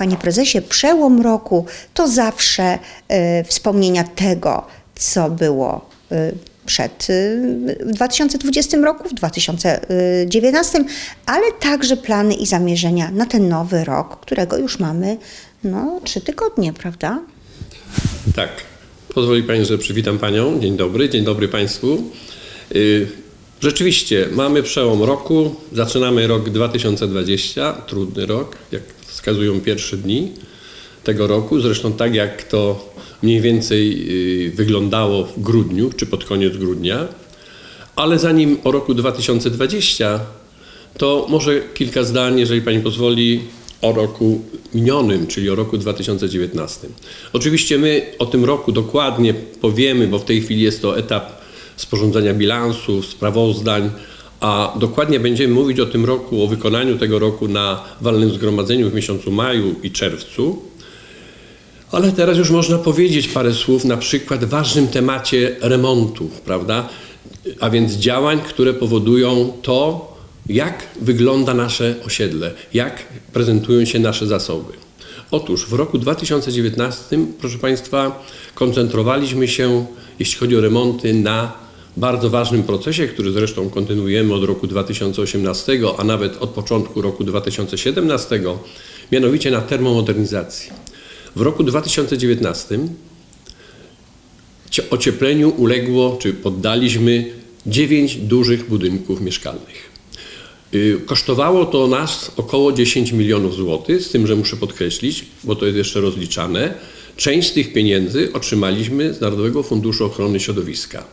Panie prezesie, przełom roku to zawsze e, wspomnienia tego, co było e, przed e, w 2020 roku, w 2019, ale także plany i zamierzenia na ten nowy rok, którego już mamy no, trzy tygodnie, prawda? Tak. Pozwoli Pani, że przywitam Panią. Dzień dobry, dzień dobry Państwu. Rzeczywiście, mamy przełom roku. Zaczynamy rok 2020, trudny rok, jak wskazują pierwsze dni tego roku. Zresztą tak jak to mniej więcej y, wyglądało w grudniu, czy pod koniec grudnia. Ale zanim o roku 2020, to może kilka zdań, jeżeli Pani pozwoli, o roku minionym, czyli o roku 2019. Oczywiście my o tym roku dokładnie powiemy, bo w tej chwili jest to etap sporządzania bilansów, sprawozdań, a dokładnie będziemy mówić o tym roku, o wykonaniu tego roku na walnym zgromadzeniu w miesiącu maju i czerwcu. Ale teraz już można powiedzieć parę słów na przykład ważnym temacie remontów, prawda? A więc działań, które powodują to, jak wygląda nasze osiedle, jak prezentują się nasze zasoby. Otóż w roku 2019, proszę Państwa, koncentrowaliśmy się, jeśli chodzi o remonty, na bardzo ważnym procesie, który zresztą kontynuujemy od roku 2018, a nawet od początku roku 2017, mianowicie na termomodernizacji. W roku 2019 cie- ociepleniu uległo, czy poddaliśmy 9 dużych budynków mieszkalnych. Y, Kosztowało to nas około 10 milionów złotych, z tym, że muszę podkreślić, bo to jest jeszcze rozliczane, część z tych pieniędzy otrzymaliśmy z Narodowego Funduszu Ochrony Środowiska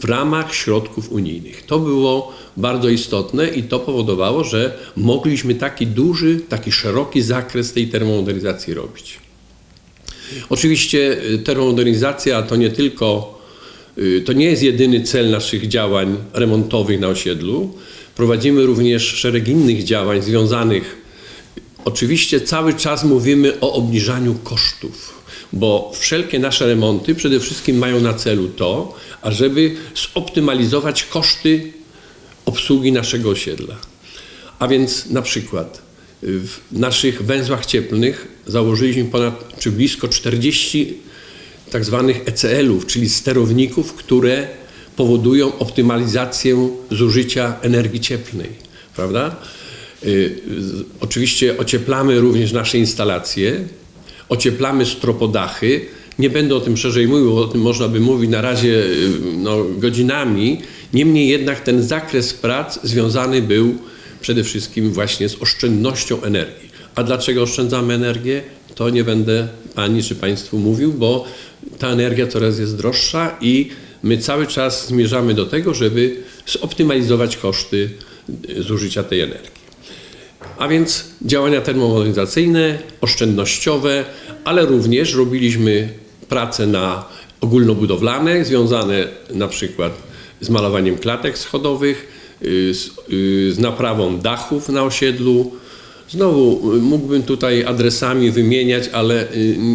w ramach środków unijnych. To było bardzo istotne i to powodowało, że mogliśmy taki duży, taki szeroki zakres tej termomodernizacji robić. Oczywiście y, termomodernizacja to nie tylko, y, to nie jest jedyny cel naszych działań remontowych na osiedlu. Prowadzimy również szereg innych działań związanych. Oczywiście cały czas mówimy o obniżaniu kosztów, bo wszelkie nasze remonty przede wszystkim mają na celu to, ażeby zoptymalizować koszty obsługi naszego osiedla. A więc na przykład w naszych węzłach cieplnych założyliśmy ponad czy blisko 40 tak zwanych ECL-ów, czyli sterowników, które powodują optymalizację zużycia energii cieplnej, prawda? Y, Oczywiście ocieplamy również nasze instalacje, ocieplamy stropodachy. Nie będę o tym szerzej mówił, o tym można by mówić na razie y, no, godzinami. Niemniej jednak ten zakres prac związany był przede wszystkim właśnie z oszczędnością energii. A dlaczego oszczędzamy energię? To nie będę Pani czy Państwu mówił, bo ta energia coraz jest droższa i my cały czas zmierzamy do tego, żeby zoptymalizować koszty y, zużycia tej energii. A więc działania termomodernizacyjne, oszczędnościowe, ale również robiliśmy prace na ogólnobudowlane, związane na przykład z malowaniem klatek schodowych, y, z, y, z naprawą dachów na osiedlu. Znowu y, mógłbym tutaj adresami wymieniać, ale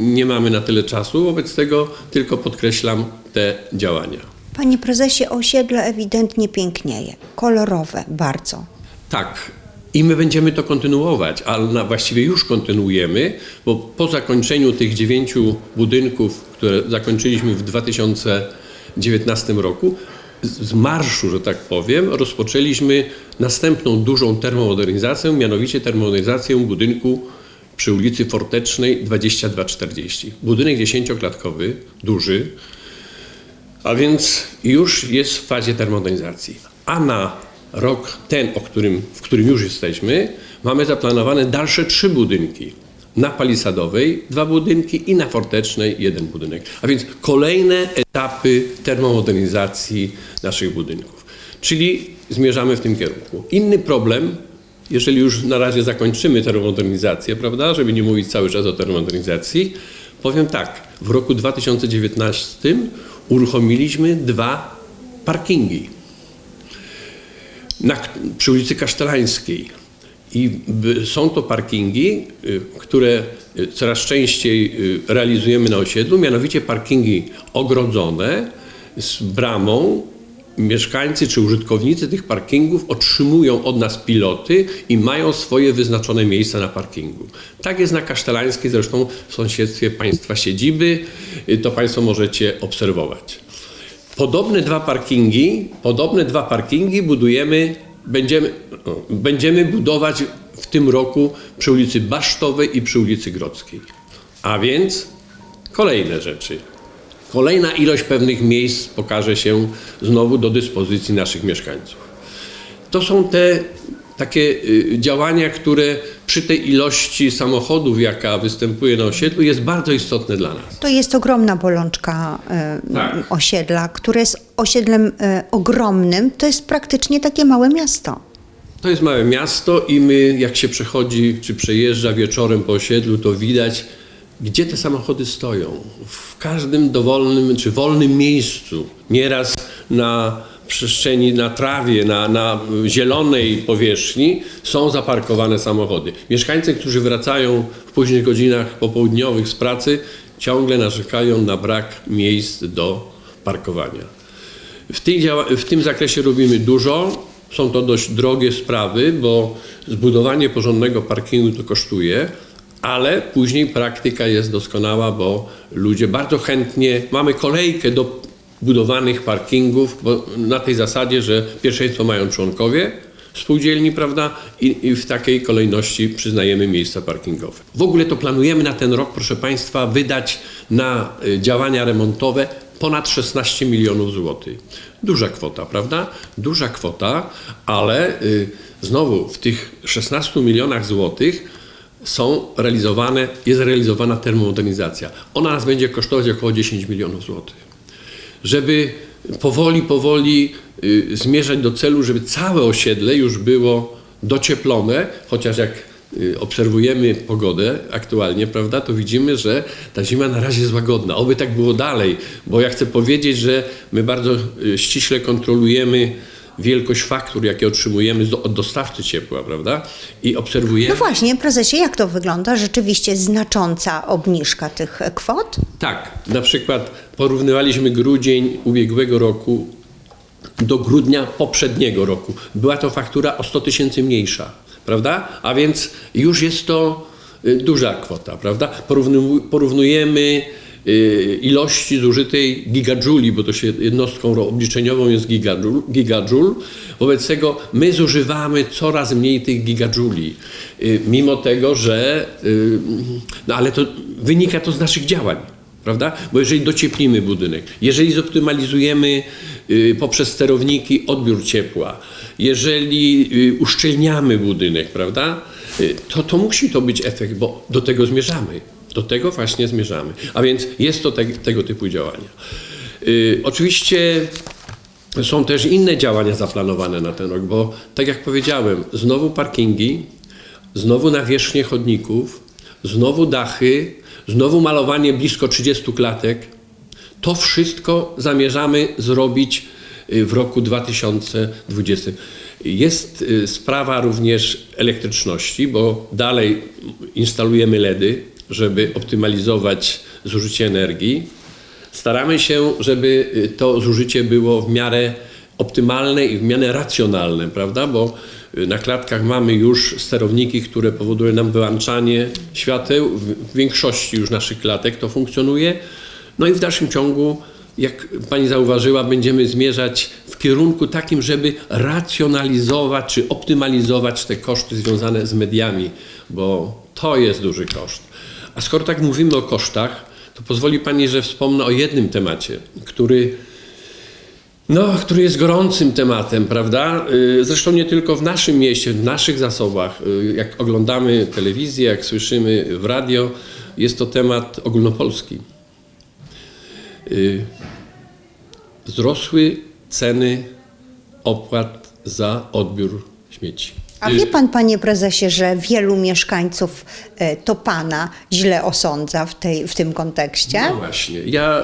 nie mamy na tyle czasu, wobec tego tylko podkreślam te działania. Panie prezesie, osiedle ewidentnie pięknieje, kolorowe bardzo. Tak. I my będziemy to kontynuować, ale właściwie już kontynuujemy, bo po zakończeniu tych dziewięciu budynków, które zakończyliśmy w 2019 roku, z marszu, że tak powiem, rozpoczęliśmy następną dużą termomodernizację, mianowicie termomodernizację budynku przy ulicy Fortecznej 2240. Budynek dziesięcioklatkowy, duży, a więc już jest w fazie termomodernizacji. A na rok ten, o którym, w którym już jesteśmy, mamy zaplanowane dalsze trzy budynki. Na Palisadowej dwa budynki i na Fortecznej jeden budynek. A więc kolejne etapy termomodernizacji naszych budynków. Czyli zmierzamy w tym kierunku. Inny problem, jeżeli już na razie zakończymy termomodernizację, prawda, żeby nie mówić cały czas o termomodernizacji, powiem tak, w roku 2019 uruchomiliśmy dwa parkingi na, przy ulicy Kasztelańskiej. I są to parkingi, y, które coraz częściej y, realizujemy na osiedlu, mianowicie parkingi ogrodzone z bramą mieszkańcy czy użytkownicy tych parkingów otrzymują od nas piloty i mają swoje wyznaczone miejsca na parkingu. Tak jest na Kasztelańskiej, zresztą w sąsiedztwie państwa siedziby, y, to Państwo możecie obserwować. Podobne dwa parkingi, podobne dwa parkingi budujemy, będziemy, będziemy budować w tym roku przy ulicy Basztowej i przy ulicy Grodzkiej. A więc kolejne rzeczy. Kolejna ilość pewnych miejsc pokaże się znowu do dyspozycji naszych mieszkańców. To są te takie y, działania, które przy tej ilości samochodów, jaka występuje na osiedlu, jest bardzo istotne dla nas. To jest ogromna bolączka e, Tak. osiedla, które jest osiedlem e, ogromnym. To jest praktycznie takie małe miasto. To jest małe miasto i my, jak się przechodzi czy przejeżdża wieczorem po osiedlu, to widać, gdzie te samochody stoją. W każdym dowolnym czy wolnym miejscu. Nieraz na przestrzeni, na trawie, na, na zielonej powierzchni są zaparkowane samochody. Mieszkańcy, którzy wracają w późnych godzinach popołudniowych z pracy, ciągle narzekają na brak miejsc do parkowania. W, tej w tym zakresie robimy dużo. Są to dość drogie sprawy, bo zbudowanie porządnego parkingu to kosztuje, ale później praktyka jest doskonała, bo ludzie bardzo chętnie, mamy kolejkę do budowanych parkingów, na tej zasadzie, że pierwszeństwo mają członkowie spółdzielni, prawda, i, i w takiej kolejności przyznajemy miejsca parkingowe. W ogóle to planujemy na ten rok, proszę Państwa, wydać na y, działania remontowe ponad 16 milionów złotych. Duża kwota, prawda? Duża kwota, ale y, znowu w tych 16 milionach złotych są realizowane, jest realizowana termomodernizacja. Ona nas będzie kosztować około 10 milionów złotych żeby powoli, powoli y, zmierzać do celu, żeby całe osiedle już było docieplone, chociaż jak y, obserwujemy pogodę aktualnie, prawda, to widzimy, że ta zima na razie jest łagodna. Oby tak było dalej, bo ja chcę powiedzieć, że my bardzo y, ściśle kontrolujemy wielkość faktur, jakie otrzymujemy od dostawcy ciepła, prawda, i obserwujemy... No właśnie, prezesie, jak to wygląda? Rzeczywiście znacząca obniżka tych kwot? Tak, na przykład porównywaliśmy grudzień ubiegłego roku do grudnia poprzedniego roku. Była to faktura o 100 tysięcy mniejsza, prawda? A więc już jest to y, duża kwota, prawda? Porównu- Porównujemy ilości zużytej gigadżuli, bo to się jednostką obliczeniową jest gigadżul. Wobec tego my zużywamy coraz mniej tych gigadżuli, y, mimo tego, że y, no ale to wynika to z naszych działań prawda? Bo jeżeli docieplimy budynek, jeżeli zoptymalizujemy y, poprzez sterowniki odbiór ciepła, jeżeli y, uszczelniamy budynek, prawda? Y, to, to musi to być efekt, bo do tego zmierzamy. Do tego właśnie zmierzamy. A więc jest to te, tego typu działania. Y, oczywiście są też inne działania zaplanowane na ten rok, bo tak jak powiedziałem, znowu parkingi, znowu nawierzchnie chodników, znowu dachy, znowu malowanie blisko 30 klatek. To wszystko zamierzamy zrobić y, w roku 2020. Jest y, sprawa również elektryczności, bo dalej instalujemy LEDy, żeby optymalizować zużycie energii. Staramy się, żeby y, to zużycie było w miarę optymalne i w miarę racjonalne, prawda? Bo y, na klatkach mamy już sterowniki, które powodują nam wyłączanie świateł. W- W większości już naszych klatek to funkcjonuje. No i w dalszym ciągu, jak Pani zauważyła, będziemy zmierzać w kierunku takim, żeby racjonalizować czy optymalizować te koszty związane z mediami, bo to jest duży koszt. A skoro tak mówimy o kosztach, to pozwoli Pani, że wspomnę o jednym temacie, który, no, który jest gorącym tematem, prawda? Y, Zresztą nie tylko w naszym mieście, w naszych zasobach. Y, Jak oglądamy telewizję, jak słyszymy w radio, jest to temat ogólnopolski. Y, Wzrosły ceny opłat za odbiór śmieci. A Y, wie pan, panie prezesie, że wielu mieszkańców e, to pana źle osądza w, tej, w tym kontekście? No właśnie. Ja,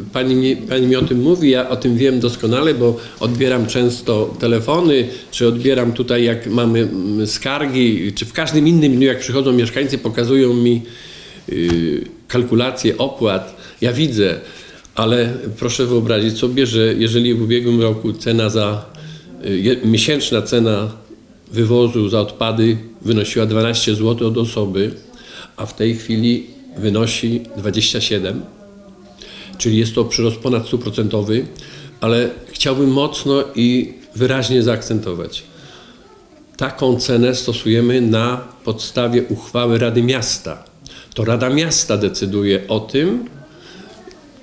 y, pani, mi- pani mi o tym mówi, ja o tym wiem doskonale, bo odbieram często telefony, czy odbieram tutaj, jak mamy mm, skargi, czy w każdym innym dniu, jak przychodzą mieszkańcy, pokazują mi y, kalkulacje opłat. Ja widzę, Ale proszę wyobrazić sobie, że jeżeli w ubiegłym roku cena za, y, miesięczna cena wywozu za odpady wynosiła 12 zł od osoby, a w tej chwili wynosi 27, czyli jest to przyrost ponad 100%, ale chciałbym mocno i wyraźnie zaakcentować. Taką cenę stosujemy na podstawie uchwały Rady Miasta. To Rada Miasta decyduje o tym,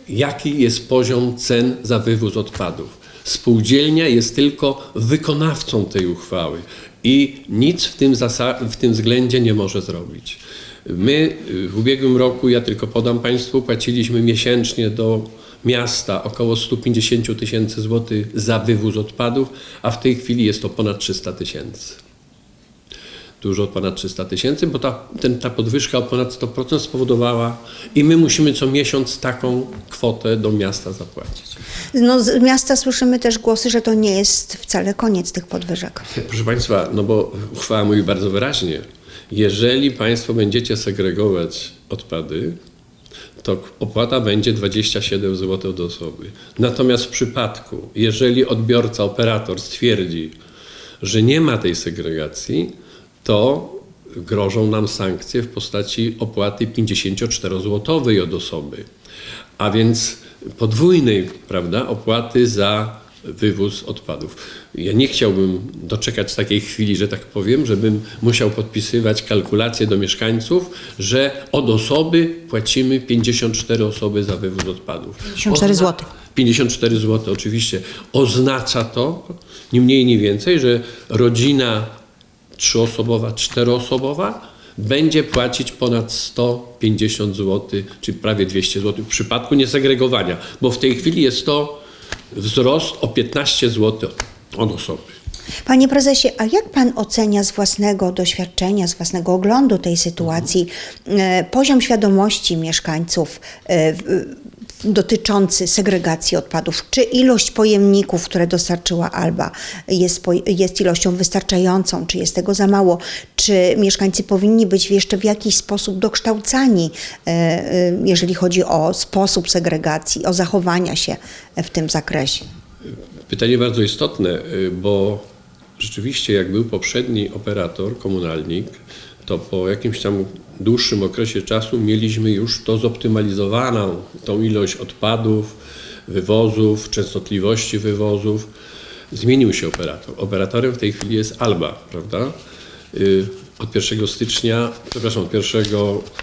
jaki jest poziom cen za wywóz odpadów. Spółdzielnia jest tylko wykonawcą tej uchwały i nic w tym, w tym względzie nie może zrobić. My y, w ubiegłym roku, ja tylko podam Państwu, płaciliśmy miesięcznie do miasta około 150 tysięcy złotych za wywóz odpadów, a w tej chwili jest to ponad 300 tysięcy dużo ponad 300 tysięcy, bo ta, ten, ta podwyżka o ponad 100% spowodowała i my musimy co miesiąc taką kwotę do miasta zapłacić. No, z miasta słyszymy też głosy, że to nie jest wcale koniec tych podwyżek. Proszę Państwa, no bo uchwała mówi bardzo wyraźnie, jeżeli Państwo będziecie segregować odpady, to opłata będzie 27 zł od osoby. Natomiast w przypadku, jeżeli odbiorca, operator stwierdzi, że nie ma tej segregacji, to grożą nam sankcje w postaci opłaty 54-złotowej od osoby. A więc podwójnej, prawda, opłaty za wywóz odpadów. Ja nie chciałbym doczekać takiej chwili, że tak powiem, żebym musiał podpisywać kalkulacje do mieszkańców, że od osoby płacimy 54 osoby za wywóz odpadów. 54 zł. 54 zł oczywiście. Oznacza to, ni mniej, ni więcej, że rodzina trzyosobowa, czteroosobowa będzie płacić ponad 150 zł, czy prawie 200 zł w przypadku niesegregowania, bo w tej chwili jest to wzrost o 15 zł od osoby. Panie prezesie, a jak pan ocenia z własnego doświadczenia, z własnego oglądu tej sytuacji e, poziom świadomości mieszkańców e, dotyczący segregacji odpadów? Czy ilość pojemników, które dostarczyła Alba jest, jest ilością wystarczającą, czy jest tego za mało? Czy mieszkańcy powinni być jeszcze w jakiś sposób dokształcani, e, e, jeżeli chodzi o sposób segregacji, o zachowania się w tym zakresie? Pytanie bardzo istotne, y, bo rzeczywiście jak był poprzedni operator, komunalnik, to po jakimś tam dłuższym okresie czasu mieliśmy już to zoptymalizowaną, tą ilość odpadów, wywozów, częstotliwości wywozów. Zmienił się operator. Operatorem w tej chwili jest Alba, prawda? Y, Od 1 stycznia, przepraszam, od 1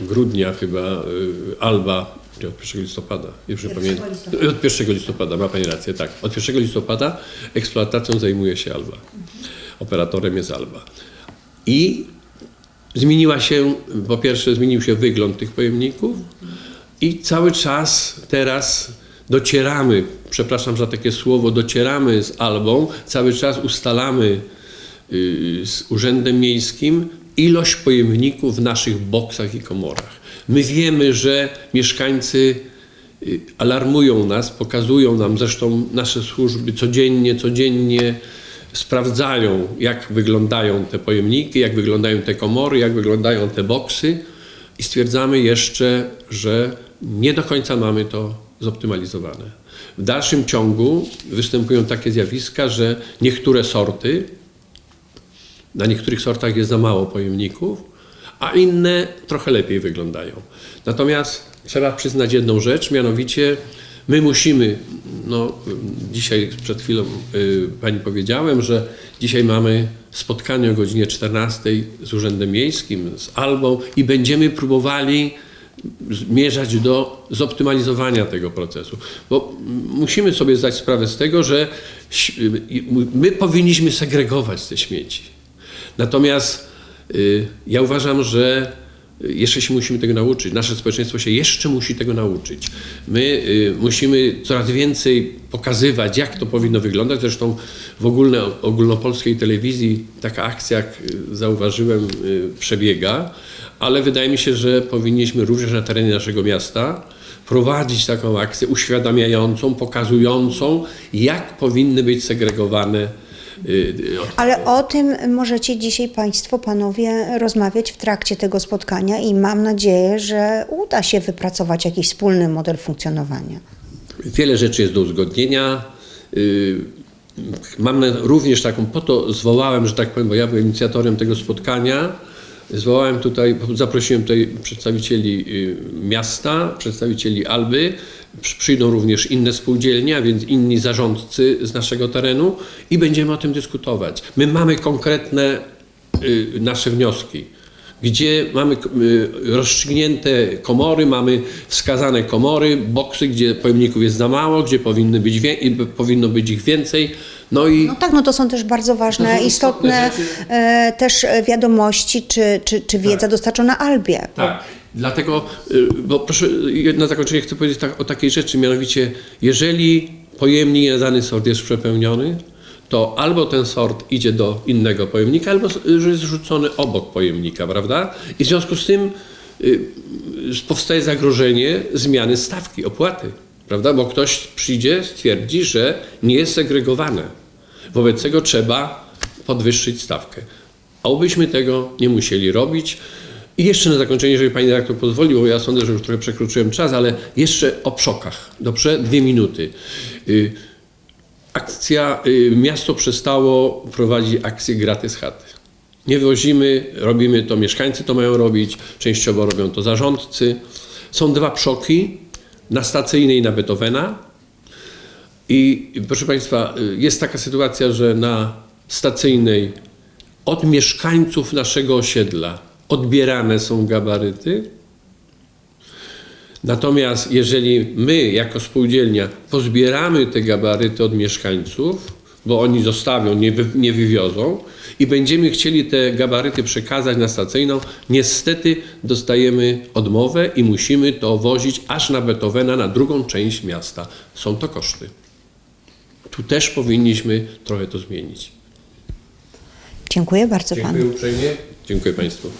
grudnia chyba y, Alba, nie, od 1 listopada, już nie pamiętam. Od 1 listopada, ma Pani rację, tak. Od 1 listopada eksploatacją zajmuje się Alba. Operatorem jest Alba. I zmieniła się, po pierwsze zmienił się wygląd tych pojemników i cały czas teraz docieramy, przepraszam za takie słowo, docieramy z Albą, cały czas ustalamy y, z Urzędem Miejskim ilość pojemników w naszych boksach i komorach. My wiemy, że mieszkańcy y, alarmują nas, pokazują nam, zresztą nasze służby codziennie, codziennie sprawdzają, jak wyglądają te pojemniki, jak wyglądają te komory, jak wyglądają te boksy i stwierdzamy jeszcze, że nie do końca mamy to zoptymalizowane. W dalszym ciągu występują takie zjawiska, że niektóre sorty, na niektórych sortach jest za mało pojemników, a inne trochę lepiej wyglądają. Natomiast trzeba przyznać jedną rzecz, mianowicie my musimy, no dzisiaj przed chwilą y, Pani powiedziałem, że dzisiaj mamy spotkanie o godzinie 14 z Urzędem Miejskim, z Albą i będziemy próbowali zmierzać do zoptymalizowania tego procesu. Bo musimy sobie zdać sprawę z tego, że ś- my powinniśmy segregować te śmieci. Natomiast y, ja uważam, że jeszcze się musimy tego nauczyć. Nasze społeczeństwo się jeszcze musi tego nauczyć. My y, musimy coraz więcej pokazywać, jak to powinno wyglądać. Zresztą w ogólne, ogólnopolskiej telewizji taka akcja, jak y, zauważyłem, y, przebiega, ale wydaje mi się, że powinniśmy również na terenie naszego miasta prowadzić taką akcję uświadamiającą, pokazującą, jak powinny być segregowane. Ale o tym możecie dzisiaj Państwo, Panowie rozmawiać w trakcie tego spotkania i mam nadzieję, że uda się wypracować jakiś wspólny model funkcjonowania. Wiele rzeczy jest do uzgodnienia. Y, Mam również taką, po to zwołałem, że tak powiem, bo ja byłem inicjatorem tego spotkania. Zwołałem tutaj, zaprosiłem tutaj przedstawicieli y, miasta, przedstawicieli Alby. Przy- Przyjdą również inne spółdzielnie, a więc inni zarządcy z naszego terenu i będziemy o tym dyskutować. My mamy konkretne y, nasze wnioski gdzie mamy y, rozstrzygnięte komory, mamy wskazane komory, boksy, gdzie pojemników jest za mało, gdzie powinny być powinno być ich więcej. No i No tak, no to są też bardzo ważne, istotne istotne e, też e, wiadomości czy, czy, czy wiedza dostarczona Albie. Tak. Dlatego, y, bo proszę, y, na zakończenie chcę powiedzieć tak, o takiej rzeczy, mianowicie, jeżeli pojemnik na dany sort jest przepełniony, to albo ten sort idzie do innego pojemnika, albo jest rzucony obok pojemnika, prawda? I w związku z tym y, y, powstaje zagrożenie zmiany stawki opłaty, prawda? Bo ktoś przyjdzie, stwierdzi, że nie jest segregowane. Wobec tego trzeba podwyższyć stawkę. Obyśmy tego nie musieli robić. I jeszcze na zakończenie, jeżeli Pani redaktor pozwoli, bo ja sądzę, że już trochę przekroczyłem czas, ale jeszcze o przokach. Dobrze? Dwie minuty. Akcja, y, miasto przestało prowadzić akcję gratis chaty. Nie wozimy, robimy to, mieszkańcy to mają robić, częściowo robią to zarządcy. Są dwa przoki, na stacyjnej i na Beethovena. I proszę Państwa, y, jest taka sytuacja, że na stacyjnej od mieszkańców naszego osiedla odbierane są gabaryty. Natomiast jeżeli my jako spółdzielnia pozbieramy te gabaryty od mieszkańców, bo oni zostawią, nie, wy, nie wywiozą i będziemy chcieli te gabaryty przekazać na stacyjną, niestety dostajemy odmowę i musimy to wozić aż na Beethovena, na drugą część miasta. Są to koszty. Tu też powinniśmy trochę to zmienić. Dziękuję bardzo Panu. Dziękuję uprzejmie. Dziękuję Państwu.